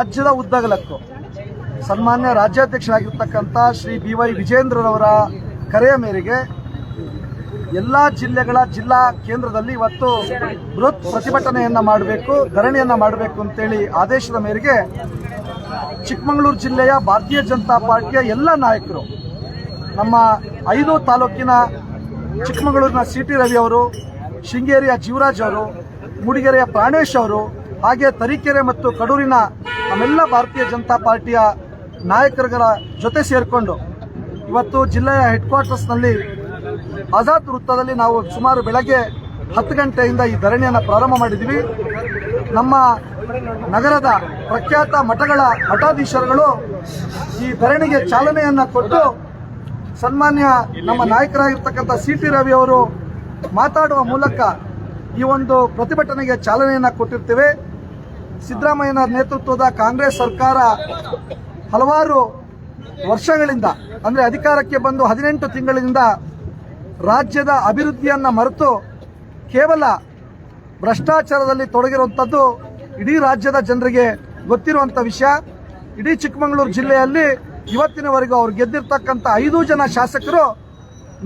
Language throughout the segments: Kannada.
ರಾಜ್ಯದ ಉದ್ದಗಲಕ್ಕೂ ಸನ್ಮಾನ್ಯ ರಾಜ್ಯಾಧ್ಯಕ್ಷರಾಗಿರ್ತಕ್ಕಂಥ ಶ್ರೀ ಬಿ ವೈ ವಿಜೇಂದ್ರರವರ ಕರೆಯ ಮೇರೆಗೆ ಎಲ್ಲ ಜಿಲ್ಲೆಗಳ ಜಿಲ್ಲಾ ಕೇಂದ್ರದಲ್ಲಿ ಇವತ್ತು ಬೃಹತ್ ಪ್ರತಿಭಟನೆಯನ್ನ ಮಾಡಬೇಕು, ಧರಣಿಯನ್ನ ಮಾಡಬೇಕು ಅಂತೇಳಿ ಆದೇಶದ ಮೇರೆಗೆ ಚಿಕ್ಕಮಗಳೂರು ಜಿಲ್ಲೆಯ ಭಾರತೀಯ ಜನತಾ ಪಾರ್ಟಿಯ ಎಲ್ಲ ನಾಯಕರು, ನಮ್ಮ ಐದು ತಾಲೂಕಿನ ಚಿಕ್ಕಮಗಳೂರಿನ ಸಿ ಟಿ ರವಿ ಅವರು, ಶೃಂಗೇರಿಯ ಜೀವರಾಜ್ ಅವರು, ಮೂಡಿಗೆರೆಯ ಪ್ರಾಣೇಶ್ ಅವರು, ಹಾಗೆ ತರೀಕೆರೆ ಮತ್ತು ಕಡೂರಿನ ನಮ್ಮೆಲ್ಲ ಭಾರತೀಯ ಜನತಾ ಪಾರ್ಟಿಯ ನಾಯಕರುಗಳ ಜೊತೆ ಸೇರಿಕೊಂಡು ಇವತ್ತು ಜಿಲ್ಲೆಯ ಹೆಡ್ ಕ್ವಾರ್ಟರ್ಸ್ನಲ್ಲಿ ಆಜಾದ್ ವೃತ್ತದಲ್ಲಿ ನಾವು ಸುಮಾರು ಬೆಳಗ್ಗೆ ಹತ್ತು ಗಂಟೆಯಿಂದ ಈ ಧರಣಿಯನ್ನು ಪ್ರಾರಂಭ ಮಾಡಿದ್ವಿ ನಮ್ಮ ನಗರದ ಪ್ರಖ್ಯಾತ ಮಠಗಳ ಮಠಾಧೀಶರುಗಳು ಈ ಧರಣಿಗೆ ಚಾಲನೆಯನ್ನು ಕೊಟ್ಟು ಸನ್ಮಾನ್ಯ ನಮ್ಮ ನಾಯಕರಾಗಿರ್ತಕ್ಕಂಥ ಸಿ ಟಿ ರವಿ ಅವರು ಮಾತಾಡುವ ಮೂಲಕ ಈ ಒಂದು ಪ್ರತಿಭಟನೆಗೆ ಚಾಲನೆಯನ್ನು ಕೊಟ್ಟಿರ್ತೇವೆ. ಸಿದ್ದರಾಮಯ್ಯನ ನೇತೃತ್ವದ ಕಾಂಗ್ರೆಸ್ ಸರ್ಕಾರ ಹಲವಾರು ವರ್ಷಗಳಿಂದ, ಅಂದರೆ ಅಧಿಕಾರಕ್ಕೆ ಬಂದು ಹದಿನೆಂಟು ತಿಂಗಳಿಂದ ರಾಜ್ಯದ ಅಭಿವೃದ್ಧಿಯನ್ನು ಮರೆತು ಕೇವಲ ಭ್ರಷ್ಟಾಚಾರದಲ್ಲಿ ತೊಡಗಿರುವಂಥದ್ದು ಇಡೀ ರಾಜ್ಯದ ಜನರಿಗೆ ಗೊತ್ತಿರುವಂಥ ವಿಷಯ. ಇಡೀ ಚಿಕ್ಕಮಗಳೂರು ಜಿಲ್ಲೆಯಲ್ಲಿ ಇವತ್ತಿನವರೆಗೂ ಅವ್ರು ಗೆದ್ದಿರ್ತಕ್ಕಂಥ ಐದು ಜನ ಶಾಸಕರು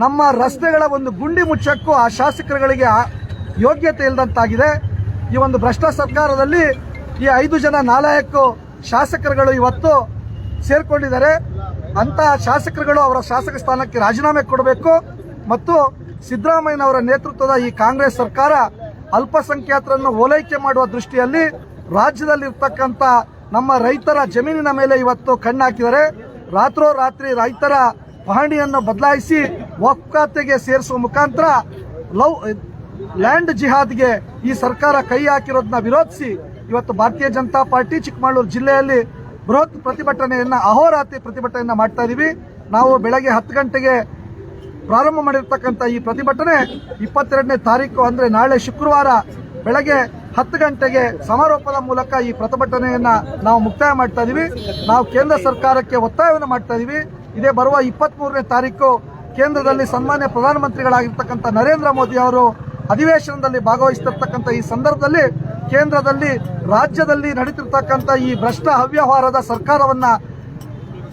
ನಮ್ಮ ರಸ್ತೆಗಳ ಒಂದು ಗುಂಡಿ ಮುಚ್ಚಕ್ಕೂ ಆ ಶಾಸಕರುಗಳಿಗೆ ಯೋಗ್ಯತೆ ಇಲ್ಲದಂತಾಗಿದೆ ಈ ಒಂದು ಭ್ರಷ್ಟ ಸರ್ಕಾರದಲ್ಲಿ ಈ ಐದು ಜನ ನಾಲಾಯಕು ಶಾಸಕರುಗಳು ಇವತ್ತು ಸೇರ್ಕೊಂಡಿದ್ದಾರೆ. ಅಂತ ಶಾಸಕರುಗಳು ಅವರ ಶಾಸಕ ಸ್ಥಾನಕ್ಕೆ ರಾಜೀನಾಮೆ ಕೊಡಬೇಕು ಮತ್ತು ಸಿದ್ದರಾಮಯ್ಯನವರ ನೇತೃತ್ವದ ಈ ಕಾಂಗ್ರೆಸ್ ಸರ್ಕಾರ ಅಲ್ಪಸಂಖ್ಯಾತರನ್ನು ಓಲೈಕೆ ಮಾಡುವ ದೃಷ್ಟಿಯಲ್ಲಿ ರಾಜ್ಯದಲ್ಲಿರ್ತಕ್ಕಂಥ ನಮ್ಮ ರೈತರ ಜಮೀನಿನ ಮೇಲೆ ಇವತ್ತು ಕಣ್ಣಾಕಿದ್ದಾರೆ. ರಾತ್ರೋರಾತ್ರಿ ರೈತರ ಪಹಣಿಯನ್ನು ಬದಲಾಯಿಸಿ ವಕ್ ಖಾತೆಗೆ ಸೇರಿಸುವ ಮುಖಾಂತರ ಲವ್, ಲ್ಯಾಂಡ್ ಜಿಹಾದ್ಗೆ ಈ ಸರ್ಕಾರ ಕೈ ಹಾಕಿರೋದನ್ನ ವಿರೋಧಿಸಿ ಇವತ್ತು ಭಾರತೀಯ ಜನತಾ ಪಾರ್ಟಿ ಚಿಕ್ಕಮಗಳೂರು ಜಿಲ್ಲೆಯಲ್ಲಿ ಬೃಹತ್ ಪ್ರತಿಭಟನೆಯನ್ನು, ಅಹೋರಾತ್ರಿ ಪ್ರತಿಭಟನೆಯನ್ನು ಮಾಡ್ತಾ ಇದ್ದೀವಿ ನಾವು ಬೆಳಗ್ಗೆ ಹತ್ತು ಗಂಟೆಗೆ ಪ್ರಾರಂಭ ಮಾಡಿರ್ತಕ್ಕಂಥ ಈ ಪ್ರತಿಭಟನೆ ಇಪ್ಪತ್ತೆರಡನೇ ತಾರೀಕು, ಅಂದ್ರೆ ನಾಳೆ ಶುಕ್ರವಾರ ಬೆಳಗ್ಗೆ ಹತ್ತು ಗಂಟೆಗೆ ಸಮಾರೋಪದ ಮೂಲಕ ಈ ಪ್ರತಿಭಟನೆಯನ್ನು ನಾವು ಮುಕ್ತಾಯ ಮಾಡ್ತಾ ಇದ್ದೀವಿ ನಾವು ಕೇಂದ್ರ ಸರ್ಕಾರಕ್ಕೆ ಒತ್ತಾಯವನ್ನು ಮಾಡ್ತಾ ಇದ್ದೀವಿ ಇದೇ ಬರುವ ಇಪ್ಪತ್ತ್ ಮೂರನೇ ತಾರೀಕು ಕೇಂದ್ರದಲ್ಲಿ ಸನ್ಮಾನ್ಯ ಪ್ರಧಾನಮಂತ್ರಿಗಳಾಗಿರ್ತಕ್ಕಂಥ ನರೇಂದ್ರ ಮೋದಿ ಅವರು ಅಧಿವೇಶನದಲ್ಲಿ ಭಾಗವಹಿಸ್ತಿರ್ತಕ್ಕಂಥ ಈ ಸಂದರ್ಭದಲ್ಲಿ ಕೇಂದ್ರದಲ್ಲಿ, ರಾಜ್ಯದಲ್ಲಿ ನಡೀತಿರ್ತಕ್ಕಂಥ ಈ ಭ್ರಷ್ಟ ಅವ್ಯವಹಾರದ ಸರ್ಕಾರವನ್ನ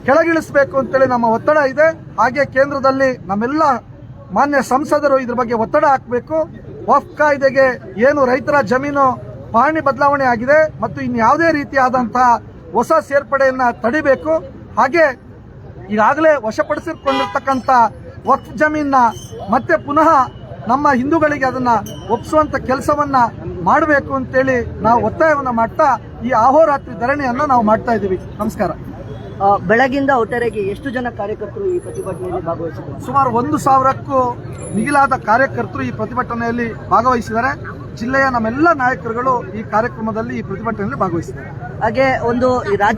ಕೆಳಗಿಳಿಸಬೇಕು ಅಂತೇಳಿ ನಮ್ಮ ಒತ್ತಡ ಇದೆ. ಹಾಗೆ ಕೇಂದ್ರದಲ್ಲಿ ನಮ್ಮೆಲ್ಲ ಮಾನ್ಯ ಸಂಸದರು ಇದ್ರ ಬಗ್ಗೆ ಒತ್ತಡ ಹಾಕಬೇಕು. ವಫ್ ಕಾಯ್ದೆಗೆ ಏನು ರೈತರ ಜಮೀನು ಪಹಣಿ ಬದಲಾವಣೆ ಆಗಿದೆ ಮತ್ತು ಇನ್ಯಾವುದೇ ರೀತಿಯಾದಂತಹ ಹೊಸ ಸೇರ್ಪಡೆಯನ್ನ ತಡಿಬೇಕು. ಹಾಗೆ ಈಗಾಗಲೇ ವಶಪಡಿಸಿಕೊಂಡಿರ್ತಕ್ಕಂಥ ವಕ್ಫ್ ಜಮೀನ ಮತ್ತೆ ಪುನಃ ನಮ್ಮ ಹಿಂದೂಗಳಿಗೆ ಅದನ್ನ ಒಪ್ಪಿಸುವಂತ ಕೆಲಸವನ್ನ ಮಾಡಬೇಕು ಅಂತೇಳಿ ನಾವು ಒತ್ತಾಯವನ್ನ ಮಾಡ್ತಾ ಈ ಅಹೋರಾತ್ರಿ ಧರಣಿಯನ್ನ ನಾವು ಮಾಡ್ತಾ ಇದ್ದೀವಿ. ನಮಸ್ಕಾರ. ಬೆಳಗಿಂದ ಒಟ್ಟಾರೆಗೆ ಎಷ್ಟು ಜನ ಕಾರ್ಯಕರ್ತರು ಈ ಪ್ರತಿಭಟನೆಯಲ್ಲಿ ಭಾಗವಹಿಸಿದ್ದಾರೆ? ಸುಮಾರು ಒಂದು ಸಾವಿರಕ್ಕೂ ಮಿಗಿಲಾದ ಕಾರ್ಯಕರ್ತರು ಈ ಪ್ರತಿಭಟನೆಯಲ್ಲಿ ಭಾಗವಹಿಸಿದ್ದಾರೆ. ಜಿಲ್ಲೆಯ ನಮ್ಮೆಲ್ಲ ನಾಯಕರುಗಳು ಈ ಕಾರ್ಯಕ್ರಮದಲ್ಲಿ ಈ ಪ್ರತಿಭಟನೆಯಲ್ಲಿ ಭಾಗವಹಿಸಿದ್ದಾರೆ. ಹಾಗೆ ಒಂದು ಈ ರಾಜ್ಯ